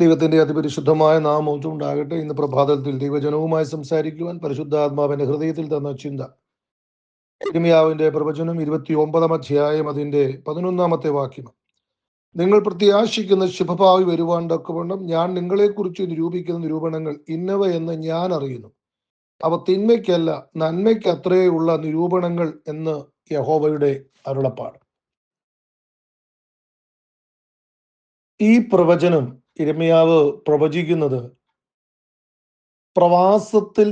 ദൈവത്തിന്റെ അതിപരിശുദ്ധമായ നാമം ഉണ്ടാകട്ടെ ഇന്ന് പ്രഭാതത്തിൽ ദൈവജനവുമായി സംസാരിക്കുവാൻ പരിശുദ്ധാത്മാവിന്റെ ഹൃദയത്തിൽ തന്ന ചിന്ത. ഇരിമിയാവിന്റെ പ്രവചനം ഇരുപത്തി ഒമ്പതാം അധ്യായം അതിന്റെ പതിനൊന്നാമത്തെ വാക്യം. നിങ്ങൾ പ്രത്യാശിക്കുന്ന ശുഭഭാവി വരുവാൻ തക്കവണ്ണം ഞാൻ നിങ്ങളെക്കുറിച്ച് നിരൂപിക്കുന്ന നിരൂപണങ്ങൾ ഇന്നവ എന്ന് ഞാൻ അറിയുന്നു. അവ തിന്മയ്ക്കല്ല നന്മയ്ക്ക് അത്രയുള്ള നിരൂപണങ്ങൾ എന്ന് യഹോവയുടെ അരുളപ്പാട്. ഈ പ്രവചനം ഇരമ്യാവ് പ്രവചിക്കുന്നത് പ്രവാസത്തിൽ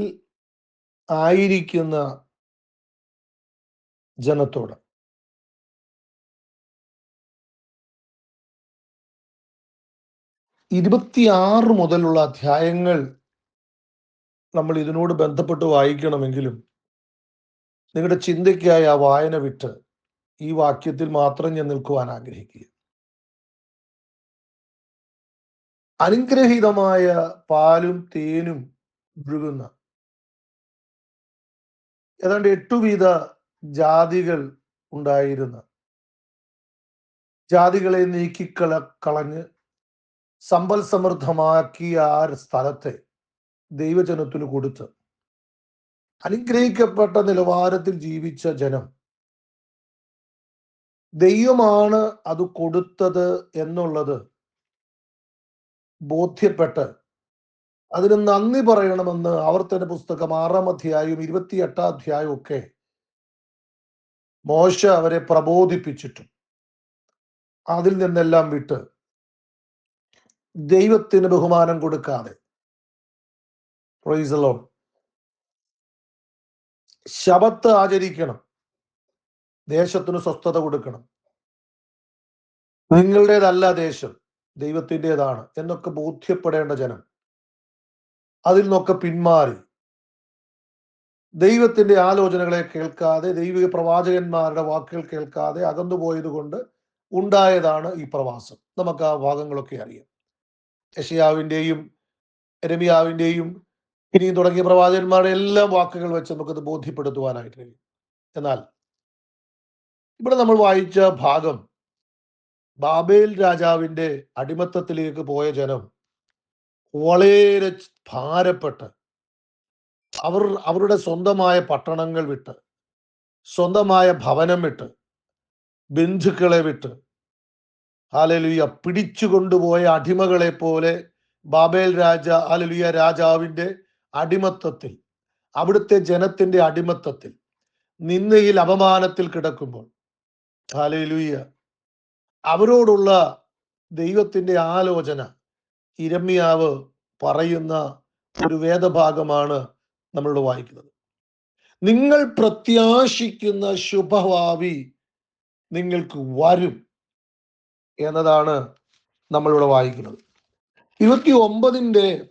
ആയിരിക്കുന്ന ജനത്തോട്. ഇരുപത്തിയാറ് മുതലുള്ള അധ്യായങ്ങൾ നമ്മൾ ഇതിനോട് ബന്ധപ്പെട്ട് വായിക്കണമെങ്കിലും നിങ്ങളുടെ ചിന്തയ്ക്കായി ആ വായന വിട്ട് ഈ വാക്യത്തിൽ മാത്രം ഞാൻ നിൽക്കുവാൻ ആഗ്രഹിക്കുക അനുഗ്രഹീതമായ പാലും തേനും ഒഴുകുന്ന ഏതാണ്ട് എട്ടുവിധ ജാതികൾ ഉണ്ടായിരുന്ന. ജാതികളെ നീക്കിക്കള കളഞ്ഞ് സമ്പൽ സമൃദ്ധമാക്കിയ ആ സ്ഥലത്തെ ദൈവജനത്തിന് കൊടുത്ത് അനുഗ്രഹിക്കപ്പെട്ട നിലവാരത്തിൽ ജീവിച്ച ജനം ദൈവമാണ് അത് കൊടുത്തത് എന്നുള്ളത് ബോധ്യപ്പെട്ട് അതിന് നന്ദി പറയണമെന്ന് ആവർത്തന പുസ്തകം ആറാം അധ്യായവും ഇരുപത്തി എട്ടാം അധ്യായവും ഒക്കെ മോശ അവരെ പ്രബോധിപ്പിച്ചിട്ടും. അതിൽ നിന്നെല്ലാം വിട്ട് ദൈവത്തിന് ബഹുമാനം കൊടുക്കാതെ. പ്രൈസലോ ശബത്ത് ആചരിക്കണം. ദേശത്തിന് സ്വസ്ഥത കൊടുക്കണം. നിങ്ങളുടേതല്ല ദേശം. ദൈവത്തിന്റെതാണ് എന്നൊക്കെ ബോധ്യപ്പെടേണ്ട ജനം. അതിൽ നിന്നൊക്കെ പിന്മാറി. ദൈവത്തിന്റെ ആലോചനകളെ കേൾക്കാതെ ദൈവിക പ്രവാചകന്മാരുടെ വാക്കുകൾ കേൾക്കാതെ അകന്നുപോയത് കൊണ്ട് ഉണ്ടായതാണ് ഈ പ്രവാസം. നമുക്ക് ആ ഭാഗങ്ങളൊക്കെ അറിയാം. യഷയാവിന്റെയും രമിയാവിന്റെയും ഇനിയും തുടങ്ങിയ പ്രവാചകന്മാരുടെ എല്ലാ വാക്കുകൾ വെച്ച് നമുക്കത് ബോധ്യപ്പെടുത്തുവാനായിട്ട് കഴിയും. എന്നാൽ ഇവിടെ നമ്മൾ വായിച്ച ഭാഗം ബാബേൽ രാജാവിന്റെ അടിമത്തത്തിലേക്ക് പോയ ജനം വളരെ ഭാരപ്പെട്ട് അവർ അവരുടെ സ്വന്തമായ പട്ടണങ്ങൾ വിട്ട് സ്വന്തമായ ഭവനം വിട്ട് ബന്ധുക്കളെ വിട്ട് ആലലുയ പിടിച്ചുകൊണ്ടുപോയ അടിമകളെ പോലെ ബാബേൽ രാജ ആലലുയ രാജാവിന്റെ അടിമത്തത്തിൽ അവിടുത്തെ ജനത്തിന്റെ അടിമത്തത്തിൽ നിന്നയിൽ അപമാനത്തിൽ കിടക്കുമ്പോൾ ഹാലലുയ്യ അവരോടുള്ള ദൈവത്തിന്റെ ആലോചന ഇരമ്യാവ് പറയുന്ന ഒരു വേദഭാഗമാണ് നമ്മളോട് വായിക്കുന്നത്. നിങ്ങൾ പ്രത്യാശിക്കുന്ന ശുഭഭാവി നിങ്ങൾക്ക് വരും എന്നതാണ് നമ്മളിവിടെ വായിക്കുന്നത്. ഇരുപത്തി ഒമ്പതിന്റെ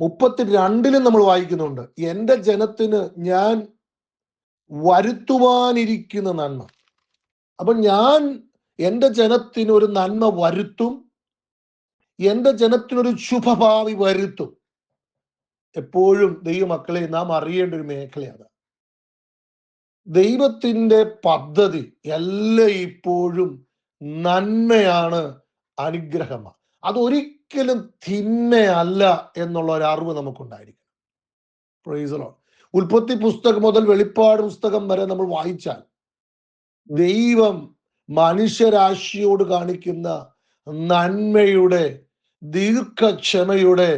മുപ്പത്തിരണ്ടിലും നമ്മൾ വായിക്കുന്നുണ്ട്. എന്റെ ജനത്തിന് ഞാൻ വരുത്തുവാനിരിക്കുന്ന നന്മ. അപ്പൊ ഞാൻ എന്റെ ജനത്തിനൊരു നന്മ വരുത്തും എന്റെ ജനത്തിനൊരു ശുഭഭാവി വരുത്തും. എപ്പോഴും ദൈവമക്കളെ നാം അറിയേണ്ട ഒരു മേഖലയാണ്. ദൈവത്തിന്റെ പദ്ധതി എല്ലാം ഇപ്പോഴും നന്മയാണ് അനുഗ്രഹമാണ്. അതൊരിക്കലും തിന്മയല്ല എന്നുള്ള ഒരു അറിവ് നമുക്കുണ്ടായിരിക്കണം. ഉൽപ്പത്തി പുസ്തകം മുതൽ വെളിപ്പാട് പുസ്തകം വരെ നമ്മൾ വായിച്ചാൽ ദൈവം മനുഷ്യരാശിയോട് കാണിക്കുന്ന നന്മയുടെ ദീർഘക്ഷമയുടെ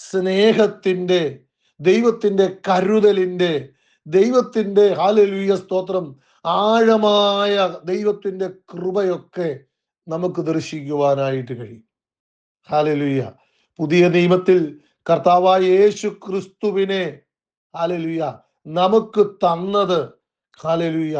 സ്നേഹത്തിന്റെ ദൈവത്തിന്റെ കരുതലിന്റെ ദൈവത്തിന്റെ ഹാലലൂയ സ്തോത്രം ആഴമായ ദൈവത്തിന്റെ കൃപയൊക്കെ നമുക്ക് ദർശിക്കുവാനായിട്ട് കഴിയും. ഹാലലൂയ പുതിയ നിയമത്തിൽ കർത്താവായ യേശു ക്രിസ്തുവിനെ ഹാലലൂയ നമുക്ക് തന്നത് ഹാലലുയ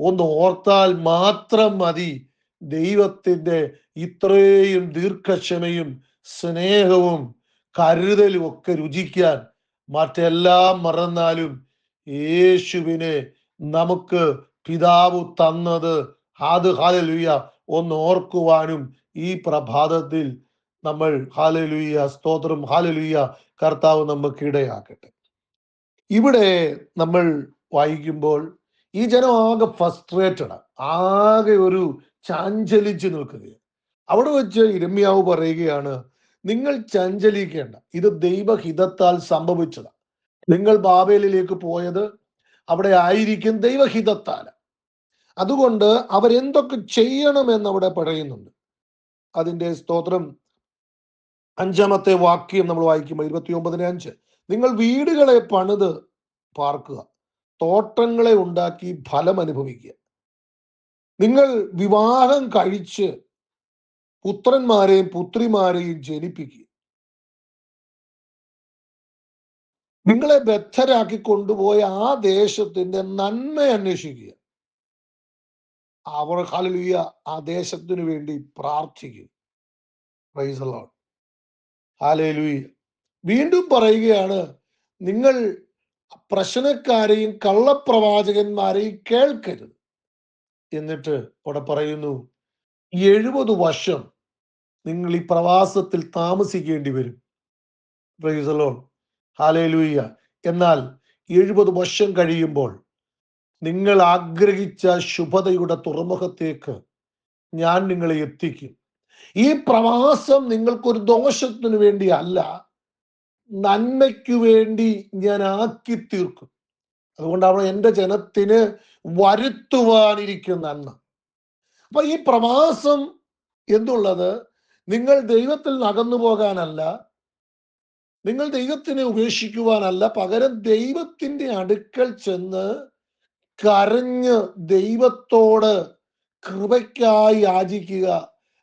ഒന്ന് ഓർത്താൽ മാത്രം മതി ദൈവത്തിന്റെ ഇത്രയും ദീർഘക്ഷമയും സ്നേഹവും കരുതലും ഒക്കെ രുചിക്കാൻ. മറ്റെല്ലാം മറന്നാലും യേശുവിനെ നമുക്ക് പിതാവ് തന്നത്. അത് ഹാലലുയ ഒന്ന് ഓർക്കുവാനും ഈ പ്രഭാതത്തിൽ നമ്മൾ ഹാലലുയ സ്തോത്രം. ഹാലലുയ കർത്താവ് നമുക്ക് ഇടയാക്കട്ടെ ഇവിടെ നമ്മൾ വായിക്കുമ്പോൾ ഈ ജനം ആകെ ഫസ്ട്രേറ്റഡ് ആകെ ഒരു ചാഞ്ചലിച്ച് നിൽക്കുകയാണ്. അവിടെ വെച്ച് ഇരമ്യാവ് പറയുകയാണ് നിങ്ങൾ ചഞ്ചലിക്കേണ്ട. ഇത് ദൈവഹിതത്താൽ സംഭവിച്ചതാണ് നിങ്ങൾ ബാബേലിലേക്ക് പോയത് അവിടെ ആയിരിക്കും ദൈവഹിതത്താൽ അതുകൊണ്ട് അവരെന്തൊക്കെ ചെയ്യണമെന്ന് അവിടെ പറയുന്നുണ്ട്. അതിന്റെ സ്തോത്രം അഞ്ചാമത്തെ വാക്യം നമ്മൾ വായിക്കുമ്പോൾ ഇരുപത്തി ഒമ്പതിന് അഞ്ച്. നിങ്ങൾ വീടുകളെ പണിത് പാർക്കുക. തോട്ടങ്ങളെ ഉണ്ടാക്കി ഫലം അനുഭവിക്കുക. നിങ്ങൾ വിവാഹം കഴിച്ച് പുത്രന്മാരെയും പുത്രിമാരെയും ജനിപ്പിക്കുക. നിങ്ങളെ ബദ്ധരാക്കി കൊണ്ടുപോയ ആ ദേശത്തിന്റെ നന്മ അന്വേഷിക്കുക. അവർ ഹല്ലേലൂയ ആ ദേശത്തിനു വേണ്ടി പ്രാർത്ഥിക്കും. പ്രൈസ് വീണ്ടും പറയുകയാണ് നിങ്ങൾ പ്രശ്നക്കാരെയും കള്ളപ്രവാചകന്മാരെയും കേൾക്കരുത്. എന്നിട്ട് അവിടെ പറയുന്നു എഴുപത് വർഷം നിങ്ങൾ ഈ പ്രവാസത്തിൽ താമസിക്കേണ്ടി വരും. പ്രൈസലോൺ ലോർഡ് ഹാലേലൂയ എന്നാൽ എഴുപത് വർഷം കഴിയുമ്പോൾ നിങ്ങൾ ആഗ്രഹിച്ച ശുഭതയുടെ തുറമുഖത്തേക്ക് ഞാൻ നിങ്ങളെ എത്തിക്കും. ഈ പ്രവാസം നിങ്ങൾക്കൊരു ദോഷത്തിനു വേണ്ടി അല്ല നന്മയ്ക്കു വേണ്ടി ഞാൻ ആക്കി തീർക്കും അതുകൊണ്ടാണ് എന്റെ ജനത്തിന് വരുത്തുവാനിരിക്കുന്ന നന്മ. അപ്പൊ ഈ പ്രവാസം എന്തുള്ളത്? നിങ്ങൾ ദൈവത്തിൽ നകന്നു പോകാനല്ല നിങ്ങൾ ദൈവത്തിനെ ഉപേക്ഷിക്കുവാനല്ല പകരം ദൈവത്തിന്റെ അടുക്കൽ ചെന്ന് കരഞ്ഞ് ദൈവത്തോട് കൃപയ്ക്കായി യാചിക്കുക.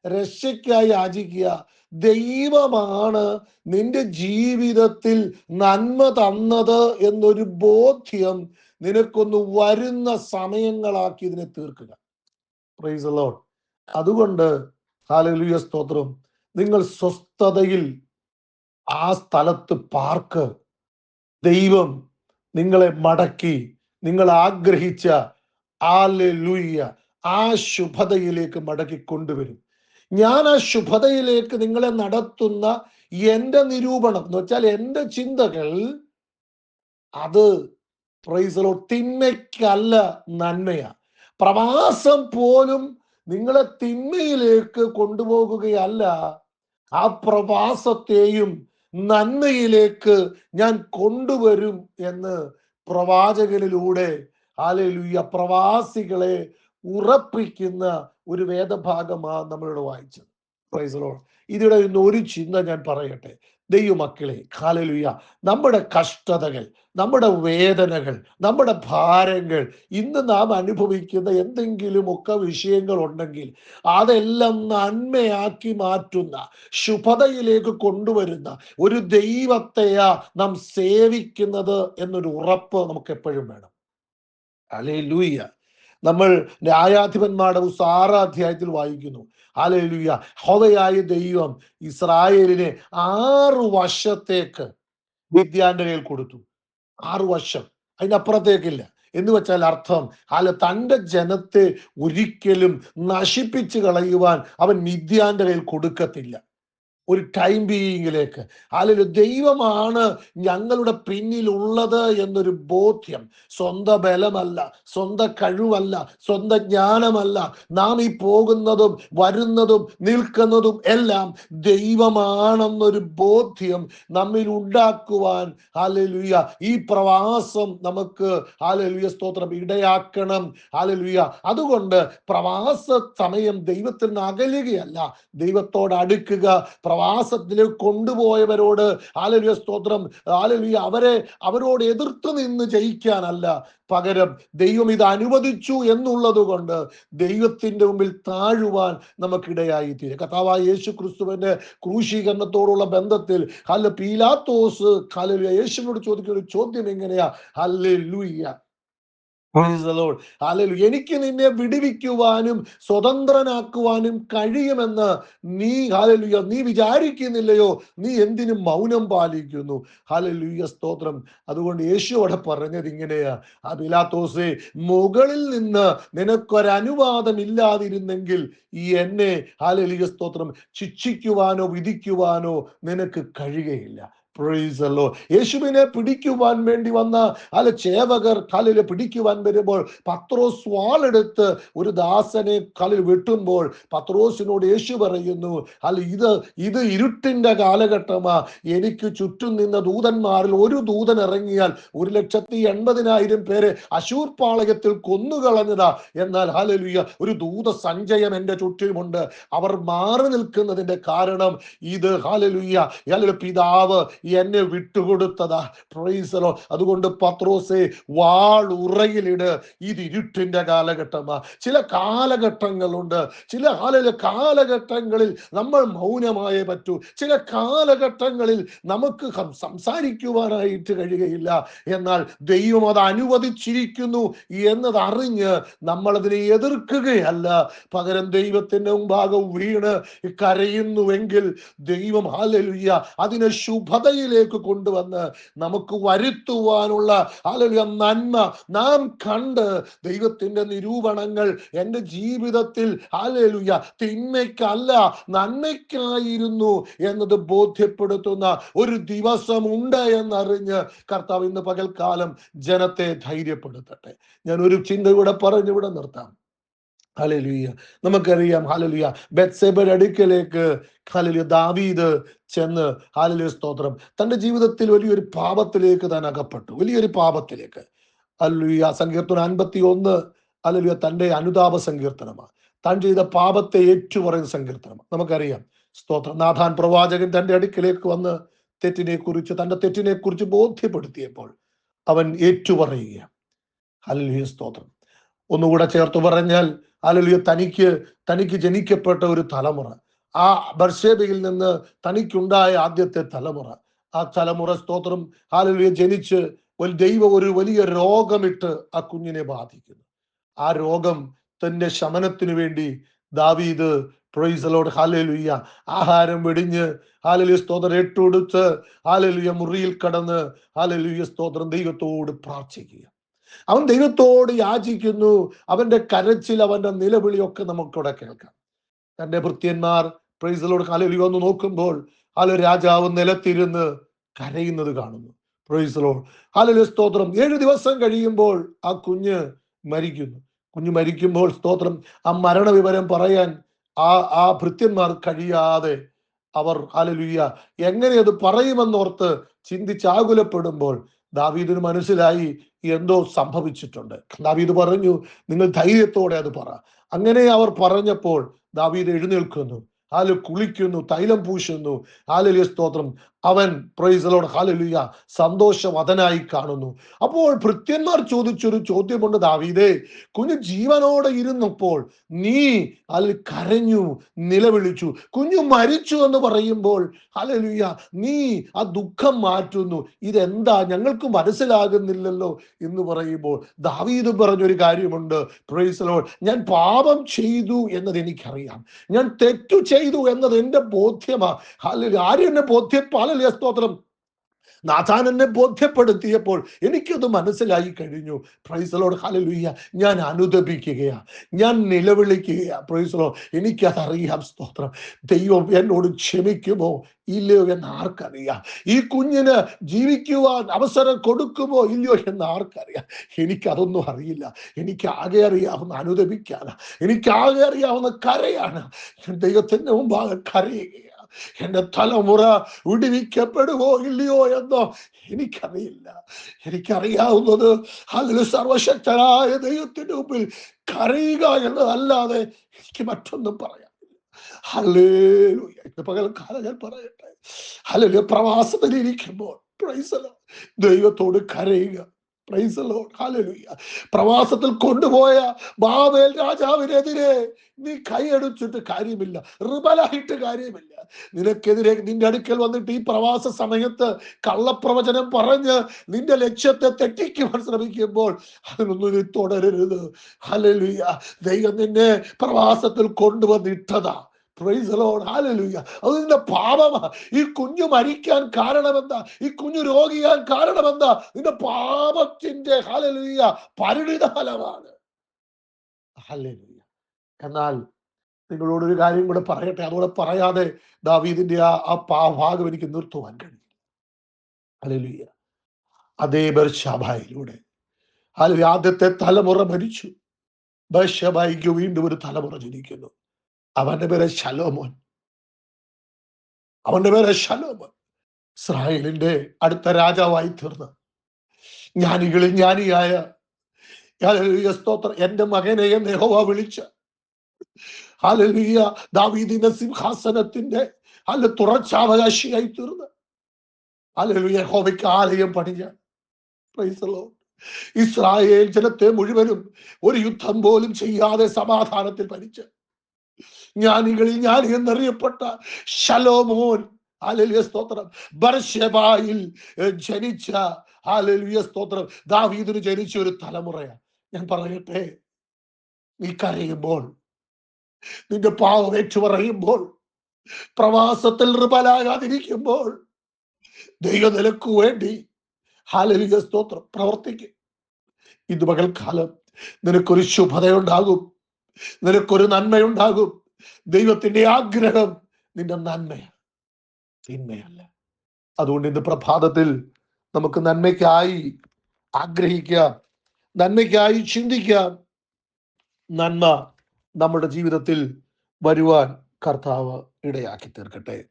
രക്ഷയ്ക്കായി യാചിക്കുക. ദൈവമാണ് നിന്റെ ജീവിതത്തിൽ നന്മ തന്നത് എന്നൊരു ബോധ്യം നിനക്കൊന്ന് വരുന്ന സമയങ്ങളാക്കി ഇതിനെ തീർക്കുക. പ്രൈസ് അതുകൊണ്ട് ഹാലലുയ സ്തോത്രം. നിങ്ങൾ സ്വസ്ഥതയിൽ ആ സ്ഥലത്ത് പാർക്ക്. ദൈവം നിങ്ങളെ മടക്കി നിങ്ങൾ ആഗ്രഹിച്ച ആ ലൂയ്യ ആ ശുഭതയിലേക്ക് മടക്കി കൊണ്ടുവരും. ഞാൻ ആ ശുഭതയിലേക്ക് നിങ്ങളെ നടത്തുന്ന എന്റെ നിരൂപണം. എന്ന് വെച്ചാൽ എന്റെ ചിന്തകൾ അത് പ്രൈസലോ തിന്മയ്ക്കല്ല നന്മയാ. പ്രവാസം പോലും നിങ്ങളെ തിന്മയിലേക്ക് കൊണ്ടുപോകുകയല്ല. ആ പ്രവാസത്തെയും നന്മയിലേക്ക് ഞാൻ കൊണ്ടുവരും എന്ന് പ്രവാചകനിലൂടെ ആലലുയ്യ പ്രവാസികളെ ഉറപ്പിക്കുന്ന ഒരു വേദഭാഗമാണ് നമ്മളിവിടെ വായിച്ചത്. പ്രൈസലോ ഇതിടെ ഇന്ന് ഒരു ചിന്ത ഞാൻ പറയട്ടെ. ദൈവമക്കളെ കാലലുയ നമ്മുടെ കഷ്ടതകൾ നമ്മുടെ വേദനകൾ നമ്മുടെ ഭാരങ്ങൾ ഇന്ന് നാം അനുഭവിക്കുന്ന എന്തെങ്കിലുമൊക്കെ വിഷയങ്ങൾ ഉണ്ടെങ്കിൽ അതെല്ലാം നന്മയാക്കി മാറ്റുന്ന ശുഭതയിലേക്ക് കൊണ്ടുവരുന്ന ഒരു ദൈവത്തെയാ നാം സേവിക്കുന്നത് എന്നൊരു ഉറപ്പ് നമുക്ക് എപ്പോഴും വേണം. അലേ ലൂയ്യ നമ്മൾ ന്യായാധിപന്മാരുടെ ആറാം അധ്യായത്തിൽ വായിക്കുന്നു. ഹാലലുയ്യ ഹോവയായ ദൈവം ഇസ്രായേലിനെ ആറു വർഷത്തേക്ക് വിദ്യാന്റെ കയ്യിൽ കൊടുത്തു. ആറു വർഷം. അതിനപ്പുറത്തേക്കില്ല. എന്ന് വെച്ചാൽ അർത്ഥം അല്ല തന്റെ ജനത്തെ ഒരിക്കലും നശിപ്പിച്ചു കളയുവാൻ അവൻ മിഥ്യാന്റെ കയ്യിൽ കൊടുക്കത്തില്ല. ഒരു ടൈം ബീയിങ്ങിലേക്ക് അല്ലെങ്കിൽ ദൈവമാണ് ഞങ്ങളുടെ പിന്നിലുള്ളത് എന്നൊരു ബോധ്യം. സ്വന്തം ബലമല്ല സ്വന്തം കഴിവല്ല സ്വന്തം ജ്ഞാനമല്ല. നാം ഈ പോകുന്നതും വരുന്നതും നിൽക്കുന്നതും എല്ലാം ദൈവമാണെന്നൊരു ബോധ്യം നമ്മിൽ ഉണ്ടാക്കുവാൻ ഹാലലുയ ഈ പ്രവാസം നമുക്ക് ഹാലലുയ സ്തോത്രം ഇടയാക്കണം ഹാലലുയ അതുകൊണ്ട് പ്രവാസ സമയം ദൈവത്തിൽ നിന്ന് അകലുകയല്ല. ദൈവത്തോട് അടുക്കുക പ്രവാസത്തിലേക്ക് കൊണ്ടുപോയവരോട് ആലലുയ സ്തോത്രം ആലലുയ അവരെ അവരോട് എതിർത്തു നിന്ന് ജയിക്കാനല്ല പകരം ദൈവം ഇത് അനുവദിച്ചു എന്നുള്ളത് കൊണ്ട് ദൈവത്തിന്റെ മുമ്പിൽ താഴുവാൻ നമുക്കിടയായി തീരും കഥാവായ യേശു ക്രിസ്തുവിന്റെ ക്രൂശീകരണത്തോടുള്ള ബന്ധത്തിൽ ഹല്ല പീലാത്തോസ് ഹല്ലേലൂയ യേശുവിനോട് ചോദിക്കുന്ന ഒരു ചോദ്യം എങ്ങനെയാ Lord. Hallelujah. എനിക്ക് നിന്നെ വിടിവിക്കുവാനും സ്വതന്ത്രനാക്കുവാനും കഴിയുമെന്ന് നീ ഹാലലുയ നീ വിചാരിക്കുന്നില്ലയോ? നീ എന്തിനു മൗനം പാലിക്കുന്നു? ഹാലലുയ സ്തോത്രം. അതുകൊണ്ട് യേശു അവിടെ പറഞ്ഞത് ഇങ്ങനെയാ. ആ പിലാത്തോസേ മുകളിൽ നിന്ന് നിനക്കൊരനുവാദം ഇല്ലാതിരുന്നെങ്കിൽ ഈ എന്നെ ഹാലലുയ സ്തോത്രം ശിക്ഷിക്കുവാനോ വിധിക്കുവാനോ നിനക്ക് കഴിയുകയില്ല. യേശുവിനെ പിടിക്കുവാൻ വേണ്ടി വന്ന അല്ല ചേവകർ കാലിൽ പിടിക്കുവാൻ വരുമ്പോൾ പത്രോസ് വാളെടുത്ത് ഒരു ദാസനെ കാലിൽ വെട്ടുമ്പോൾ പത്രോസിനോട് യേശു പറയുന്നു അല്ല ഇത് ഇത് ഇരുട്ടിന്റെ കാലഘട്ടമാ. എനിക്ക് ചുറ്റും നിന്ന ദൂതന്മാരിൽ ഒരു ദൂതൻ ഇറങ്ങിയാൽ ഒരു ലക്ഷത്തി എൺപതിനായിരം പേരെ അശൂർ പാളയത്തിൽ കൊന്നുകളഞ്ഞതാ. എന്നാൽ ഹലലുയ ഒരു ദൂത സഞ്ചയം എന്റെ ചുറ്റുമുണ്ട് അവർ മാറി നിൽക്കുന്നതിന്റെ കാരണം ഇത് ഹലലുയ്യ ഹാലലു പിതാവ് എന്നെ വിട്ടുകൊടുത്തതാ. പ്രൈസലോ അതുകൊണ്ട് പത്രോസെ വാൾ ഉറയിലിട്. ഇത് ഇരുട്ടിന്റെ കാലഘട്ടമാ. ചില കാലഘട്ടങ്ങളുണ്ട്. ചില ആളുകൾ കാലഘട്ടങ്ങളിൽ നമ്മൾ മൗനമായേ പറ്റൂ. ചില കാലഘട്ടങ്ങളിൽ നമുക്ക് സംസാരിക്കുവാനായിട്ട് കഴിയുകയില്ല. എന്നാൽ ദൈവം അത് അനുവദിച്ചിരിക്കുന്നു എന്നത് അറിഞ്ഞ് നമ്മൾ അതിനെ എതിർക്കുകയല്ല. പകരം ദൈവത്തിന്റെ മുമ്പാകെ വീണ് കരയുന്നുവെങ്കിൽ ദൈവം ഹാലലുയ്യ അതിനെ ശുഭതയിലേക്ക് കൊണ്ടുവന്ന് നമുക്ക് വരുത്തുവാനുള്ള അല്ലെങ്കിൽ നന്മ നാം കണ്ട് ദൈവത്തിന്റെ നിരൂപണങ്ങൾ എന്റെ ജീവിതത്തിൽ അല്ലെലുയ തിന്മയ്ക്കല്ല നന്മയ്ക്കായിരുന്നു എന്നത് ബോധ്യപ്പെടുത്തുന്ന ഒരു ദിവസമുണ്ട് എന്നറിഞ്ഞ് കർത്താവ് ഇന്ന് പകൽക്കാലം ജനത്തെ ധൈര്യപ്പെടുത്തട്ടെ. ഞാൻ ഒരു ചിന്ത ഇവിടെ പറഞ്ഞിവിടെ നിർത്താം. ഹലലുയ്യ നമുക്കറിയാം ഹലലുയ ബെത്സേബയുടെ അടുക്കലേക്ക് ഹലലു ദാവീദ് ചെന്ന് ഹാലലു സ്തോത്രം. തന്റെ ജീവിതത്തിൽ വലിയൊരു പാപത്തിലേക്ക് താൻ അകപ്പെട്ടു. വലിയൊരു പാപത്തിലേക്ക്. അല്ലുയ്യ സങ്കീർത്തനം അൻപത്തി ഒന്ന് അലലുയ തന്റെ അനുതാപ സങ്കീർത്തനമാണ്. താൻ ചെയ്ത പാപത്തെ ഏറ്റുപറയുന്ന സങ്കീർത്തനമാണ്. നമുക്കറിയാം സ്തോത്രം. നാഥാൻ പ്രവാചകൻ തന്റെ അടുക്കലേക്ക് വന്ന് തെറ്റിനെ കുറിച്ച് തന്റെ തെറ്റിനെ കുറിച്ച് ബോധ്യപ്പെടുത്തിയപ്പോൾ അവൻ ഏറ്റുപറയുകയാണ്. ഹല്ലുയ സ്തോത്രം. ഒന്നുകൂടെ ചേർത്ത് പറഞ്ഞാൽ ഹല്ലുയ തനിക്ക് തനിക്ക് ജനിക്കപ്പെട്ട ഒരു തലമുറ. ആ ബർഷേബയിൽ നിന്ന് തനിക്കുണ്ടായ ആദ്യത്തെ തലമുറ. ആ തലമുറ സ്തോത്രം ഹാലലിയ ജനിച്ച് ഒരു ദൈവം ഒരു വലിയ രോഗമിട്ട് ആ കുഞ്ഞിനെ ബാധിക്കുന്നു. ആ രോഗം തന്റെ ശമനത്തിനു വേണ്ടി ദാവീദ് പ്രൊയ്സലോട് ഹാലലുയ്യ ആഹാരം വെടിഞ്ഞ് ഹാലലുയ സ്തോത്രം എട്ടുകൊടുത്ത് ഹാലലുയ മുറിയിൽ കടന്ന് ഹാലലുയ സ്തോത്രം ദൈവത്തോട് പ്രാർത്ഥിക്കുക. അവൻ ദൈവത്തോട് യാചിക്കുന്നു. അവന്റെ കരച്ചിൽ അവന്റെ നിലവിളിയൊക്കെ നമുക്കിവിടെ കേൾക്കാം. തന്റെ ഭൃത്യന്മാർ പ്രൈസലോട് കാലൊലി വന്ന് നോക്കുമ്പോൾ അല്ല രാജാവ് നിലത്തിരുന്ന് കരയുന്നത് കാണുന്നു. പ്രൈസലോ ഹാലലു സ്തോത്രം. ഏഴ് ദിവസം കഴിയുമ്പോൾ ആ കുഞ്ഞ് മരിക്കുന്നു. കുഞ്ഞ് മരിക്കുമ്പോൾ സ്തോത്രം. ആ മരണ വിവരം പറയാൻ ആ ആ ഭൃത്യന്മാർ കഴിയാതെ അവർ ഹാലലുയ്യ എങ്ങനെ അത് പറയുമെന്നോർത്ത് ചിന്തിച്ചാകുലപ്പെടുമ്പോൾ ദാവീദിന് മനസ്സിലായി എന്തോ സംഭവിച്ചിട്ടുണ്ട്. ദാവീദ് പറഞ്ഞു നിങ്ങൾ ധൈര്യത്തോടെ അത് പറ. അങ്ങനെ അവർ പറഞ്ഞപ്പോൾ ദാവീദ് എഴുന്നേൽക്കുന്നു. ആൽ കുളിക്കുന്നു തൈലം പൂശുന്നു. ആലലിയ സ്തോത്രം. അവൻ പ്രൈസലോട് ഹാലലിയ സന്തോഷവതനായി കാണുന്നു. അപ്പോൾ ഭൃത്യന്മാർ ചോദിച്ചൊരു ചോദ്യമുണ്ട് ദാവീദേ. കുഞ്ഞു ജീവനോടെ ഇരുന്നപ്പോൾ നീ അതിൽ കരഞ്ഞു നിലവിളിച്ചു. കുഞ്ഞു മരിച്ചു എന്ന് പറയുമ്പോൾ ഹാലലിയ നീ ആ ദുഃഖം മാറ്റുന്നു. ഇതെന്താ? ഞങ്ങൾക്ക് മനസ്സിലാകുന്നില്ലല്ലോ എന്ന് പറയുമ്പോൾ ദാവീദ് പറഞ്ഞൊരു കാര്യമുണ്ട്. പ്രൈസലോട് ഞാൻ പാപം ചെയ്തു എന്നത് എനിക്കറിയാം ഞാൻ തെറ്റു ചെയ്തു എന്നത് എന്റെ ബോധ്യമാ. ഹാലലി ആര് എന്നെ ബോധ്യപ്പാ ഹാലലിയ സ്തോത്രം നാഥാൻ എന്നെ ബോധ്യപ്പെടുത്തിയപ്പോൾ എനിക്കത് മനസ്സിലായി കഴിഞ്ഞു. പ്രൈസലോട് ഹലലുയ്യ ഞാൻ അനുദപിക്കുകയാ. ഞാൻ നിലവിളിക്കുകയാ. പ്രൈസലോ എനിക്കതറിയാം സ്തോത്രം. ദൈവം എന്നോട് ക്ഷമിക്കുമോ? ഇല്ലയോ എന്ന് ആർക്കറിയാം? ഈ കുഞ്ഞിന് ജീവിക്കുവാൻ അവസരം കൊടുക്കുമോ? ഇല്ലയോ എന്ന് ആർക്കറിയാം? എനിക്കതൊന്നും അറിയില്ല. എനിക്ക് ആകെ അറിയാവുന്ന അനുദപിക്കാനാ. എനിക്ക് ആകെ അറിയാവുന്ന കരയാണ്. ദൈവത്തിന്റെ മുമ്പാകെ കരയുകയാണ് എന്റെ തലമുറ വിടുവിക്കപ്പെടുമോ ഇല്ലയോ എന്നോ എനിക്കറിയില്ല. എനിക്കറിയാവുന്നത് അതിൽ സർവശക്തനായ ദൈവത്തിന്റെ മുമ്പിൽ കരയുക എന്നതല്ലാതെ എനിക്ക് മറ്റൊന്നും പറയാം പകൽക്കാലം ഞാൻ പറയട്ടെ. ഹല്ലേലൂയ. പ്രവാസത്തിൽ ഇരിക്കുമ്പോൾ ദൈവത്തോട് കരയുക. പ്രവാസത്തിൽ കൊണ്ടുപോയ ബാബേൽ രാജാവിനെതിരെ നീ കൈയടിച്ചിട്ട് കാര്യമില്ല. റിബലായിട്ട് കാര്യമില്ല. നിനക്കെതിരെ നിന്റെ അടുക്കൽ വന്നിട്ട് ഈ പ്രവാസ സമയത്ത് കള്ളപ്രവചനം പറഞ്ഞ് നിന്റെ ലക്ഷ്യത്തെ തെറ്റിക്കുവാൻ ശ്രമിക്കുമ്പോൾ അതിനൊന്നും നീ തുടരരുത്. ഹലലുയ്യ ദൈവം നിന്നെ പ്രവാസത്തിൽ കൊണ്ടുവന്നിട്ടതാ. ഹാലലൂയ അത് നിന്റെ പാപമാ. ഈ കുഞ്ഞു മരിക്കാൻ കാരണമെന്താ? ഈ കുഞ്ഞു രോഗിയാൻ കാരണമെന്താ? നിന്റെ പാപത്തിന്റെ ഹാലലൂയ പരിണിത ഫലമാണ് എന്നാൽ എന്നാൽ നിങ്ങളോടൊരു കാര്യം കൂടെ പറയട്ടെ. അതുകൂടെ പറയാതെ ദാവീദിന്റെ ആ ആ ഭാഗം എനിക്ക് നിർത്തുവാൻ കഴിയും ഹലലുയ്യ അതേ ബർഷാബായിലൂടെ ആദ്യത്തെ തലമുറ മരിച്ചു. ബർഷബായിക്ക് വീണ്ടും ഒരു തലമുറ ജനിക്കുന്നു. അവന്റെ പേര് ശലോമോൻ. അവന്റെ പേര് ശലോമോൻ. ഇസ്രായേലിന്റെ അടുത്ത രാജാവായി തീർന്ന. ജ്ഞാനികളിൽ ജ്ഞാനിയായ എന്റെ മകനെ നെഹോവ വിളിച്ച. ദാവീദിന്റെ സിംഹാസനത്തിന്റെ അല്ല തുറച്ചാവകാശിയായി തീർന്ന. ഹല്ലേലൂയ ഹോബയ്ക്ക് ആലയം പണിഞ്ഞ. ഇസ്രായേൽ ജനത്തെ മുഴുവനും ഒരു യുദ്ധം പോലും ചെയ്യാതെ സമാധാനത്തിൽ ഭരിച്ച. ജ്ഞാനികളിൽ ജ്ഞാനി എന്നറിയപ്പെട്ട ശലോമോൻ. ഹാലലിയ സ്തോത്രം. ബർഷബായിൽ ജനിച്ച ഹാലലിയ സ്തോത്രം. ദാവീദിന് ജനിച്ച ഒരു തലമുറയാണ് ഞാൻ പറയട്ടെ നീ കരയുമ്പോൾ നിന്റെ പാവം ഏറ്റുപറയുമ്പോൾ പ്രവാസത്തിൽ റിബലാകാതിരിക്കുമ്പോൾ ദൈവനിലക്ക് വേണ്ടി ഹാലലിയ സ്തോത്രം പ്രവർത്തിക്കും. ഇത് പകൽക്കാലം നിനക്കൊരു ശുഭതയുണ്ടാകും. നിനക്കൊരു നന്മയുണ്ടാകും. ദൈവത്തിന്റെ ആഗ്രഹം നിന്റെ നന്മയാണ് തിന്മയല്ല. അതുകൊണ്ട് ഇന്ന് പ്രഭാതത്തിൽ നമുക്ക് നന്മയ്ക്കായി ആഗ്രഹിക്കാം. നന്മയ്ക്കായി ചിന്തിക്കാം. നന്മ നമ്മുടെ ജീവിതത്തിൽ വരുവാൻ കർത്താവ് ഇടയാക്കി തീർക്കട്ടെ.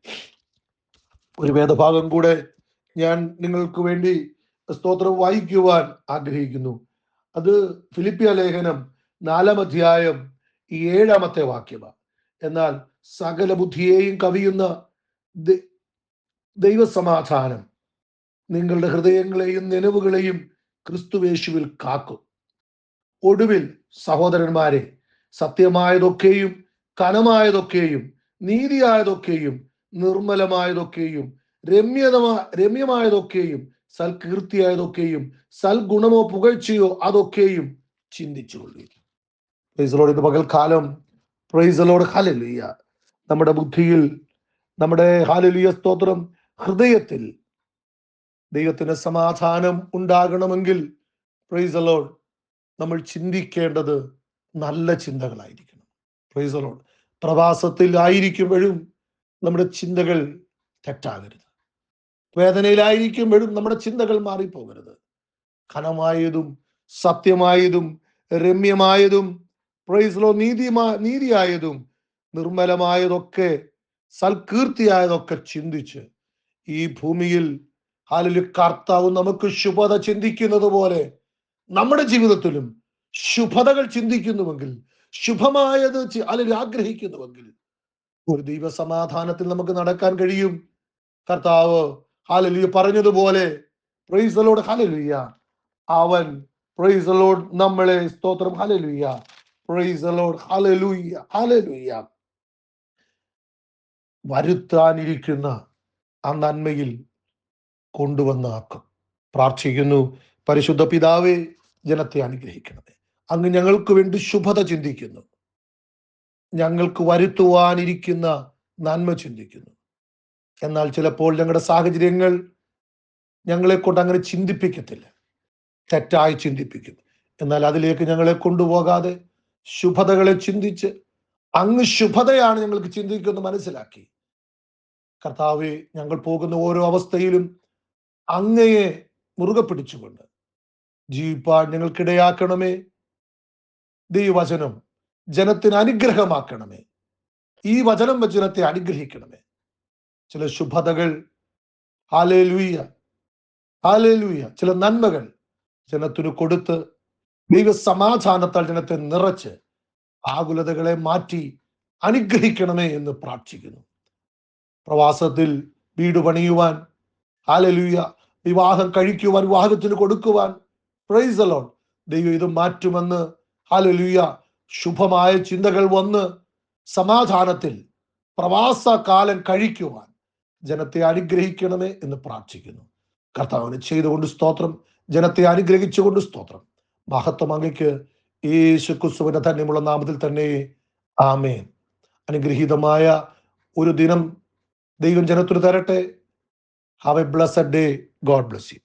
ഒരു വേദഭാഗം കൂടെ ഞാൻ നിങ്ങൾക്ക് വേണ്ടി സ്തോത്രം വായിക്കുവാൻ ആഗ്രഹിക്കുന്നു. അത് ഫിലിപ്പിയ ലേഖനം നാലാം അധ്യായം ഈ ഏഴാമത്തെ വാക്യമാണ്. എന്നാൽ സകല ബുദ്ധിയെയും കവിയുന്ന ദൈവസമാധാനം നിങ്ങളുടെ ഹൃദയങ്ങളെയും നിലവുകളെയും ക്രിസ്തുവേശുവിൽ കാക്കും. ഒടുവിൽ സഹോദരന്മാരെ സത്യമായതൊക്കെയും കനമായതൊക്കെയും നീതിയായതൊക്കെയും നിർമ്മലമായതൊക്കെയും രമ്യതമാ രമ്യമായതൊക്കെയും സൽകീർത്തിയായതൊക്കെയും സൽഗുണമോ പുകഴ്ചയോ അതൊക്കെയും ചിന്തിച്ചുകൊള്ളുക പ്രൈസലോട് ഇത് പകൽക്കാലം. പ്രൈസലോട് ഹലലിയ നമ്മുടെ ബുദ്ധിയിൽ നമ്മുടെ ഹാലലിയ സ്തോത്രം ഹൃദയത്തിൽ ദൈവത്തിന് സമാധാനം ഉണ്ടാകണമെങ്കിൽ പ്രൈസലോട് നമ്മൾ ചിന്തിക്കേണ്ടത് നല്ല ചിന്തകളായിരിക്കണം. പ്രൈസലോട് പ്രവാസത്തിൽ ആയിരിക്കുമ്പോഴും നമ്മുടെ ചിന്തകൾ തെറ്റാകരുത്. വേദനയിലായിരിക്കുമ്പോഴും നമ്മുടെ ചിന്തകൾ മാറിപ്പോകരുത്. ഘനമായതും സത്യമായതും രമ്യമായതും പ്രൈസ്ലോ നീതിമാ നീതിയായതും നിർമ്മലമായതൊക്കെ സൽകീർത്തിയായതൊക്കെ ചിന്തിച്ച് ഈ ഭൂമിയിൽ ഹാലിൽ കർത്താവ് നമുക്ക് ശുഭത ചിന്തിക്കുന്നത് പോലെ നമ്മുടെ ജീവിതത്തിലും ശുഭതകൾ ചിന്തിക്കുന്നുവെങ്കിൽ ശുഭമായത് അല്ലെങ്കിൽ ആഗ്രഹിക്കുന്നുവെങ്കിൽ ഒരു ദൈവസമാധാനത്തിൽ നമുക്ക് നടക്കാൻ കഴിയും. കർത്താവ് ഹാലലിയ പറഞ്ഞതുപോലെ പ്രൈസലോട് ഹാലലിയ അവൻ പ്രൈസലോട് നമ്മളെ സ്തോത്രം ഹാലലുയ്യ പ്രൈസലോട് ഹലലൂയ്യ ഹലലൂയ്യ വരുത്താനിരിക്കുന്ന ആ നന്മയിൽ കൊണ്ടുവന്നാക്കും. പ്രാർത്ഥിക്കുന്നു. പരിശുദ്ധ പിതാവേ ജനത്തെ അനുഗ്രഹിക്കണമേ. അങ്ങ് ഞങ്ങൾക്ക് വേണ്ടി ശുഭത ചിന്തിക്കുന്നു. ഞങ്ങൾക്ക് വരുത്തുവാനിരിക്കുന്ന നന്മ ചിന്തിക്കുന്നു. എന്നാൽ ചിലപ്പോൾ ഞങ്ങളുടെ സാഹചര്യങ്ങൾ ഞങ്ങളെ കൊണ്ട് അങ്ങനെ ചിന്തിപ്പിക്കത്തില്ല. തെറ്റായി ചിന്തിപ്പിക്കും. എന്നാൽ അതിലേക്ക് ഞങ്ങളെ കൊണ്ടുപോകാതെ ശുഭതകളെ ചിന്തിച്ച് അങ്ങ് ശുഭതയാണ് ഞങ്ങൾക്ക് ചിന്തിക്കുമെന്ന് മനസ്സിലാക്കി. കർത്താവെ ഞങ്ങൾ പോകുന്ന ഓരോ അവസ്ഥയിലും അങ്ങയെ മുറുകെ പിടിച്ചുകൊണ്ട് ജീവിപ്പാൻ ഞങ്ങൾക്കിടയാക്കണമേ. ദൈവവചനം ജനത്തിന് അനുഗ്രഹമാക്കണമേ. ഈ വചനം വചനത്തെ അനുഗ്രഹിക്കണമേ. ചില ശുഭതകൾ ഹാലേലൂയ ഹാലേലൂയ ചില നന്മകൾ ജനത്തിന് കൊടുത്ത് ദൈവ സമാധാനത്താൽ ജനത്തെ നിറച്ച് ആകുലതകളെ മാറ്റി അനുഗ്രഹിക്കണമേ എന്ന് പ്രാർത്ഥിക്കുന്നു. പ്രവാസത്തിൽ വീട് പണിയുവാൻ ആലലൂയ വിവാഹം കഴിക്കുവാൻ വിവാഹത്തിന് കൊടുക്കുവാൻ പ്രൈസ് അലോൺ ദൈവം ഇത് മാറ്റുമെന്ന് ഹാലലൂയ ശുഭമായ ചിന്തകൾ വന്ന് സമാധാനത്തിൽ പ്രവാസ കാലം കഴിക്കുവാൻ ജനത്തെ അനുഗ്രഹിക്കണമേ എന്ന് പ്രാർത്ഥിക്കുന്നു. കർത്താവിന് ചെയ്തുകൊണ്ട് സ്തോത്രം ജനത്തെ അനുഗ്രഹിച്ചുകൊണ്ട് സ്തോത്രം. മഹത്വം അങ്ങയ്ക്ക് യേശു ക്രിസ്തുവിന്റെ തന്നെയുള്ള നാമത്തിൽ തന്നെ ആമേൻ. അനുഗ്രഹീതമായ ഒരു ദിനം ദൈവം ജനത്തിന് തരട്ടെ. Have a blessed day God bless you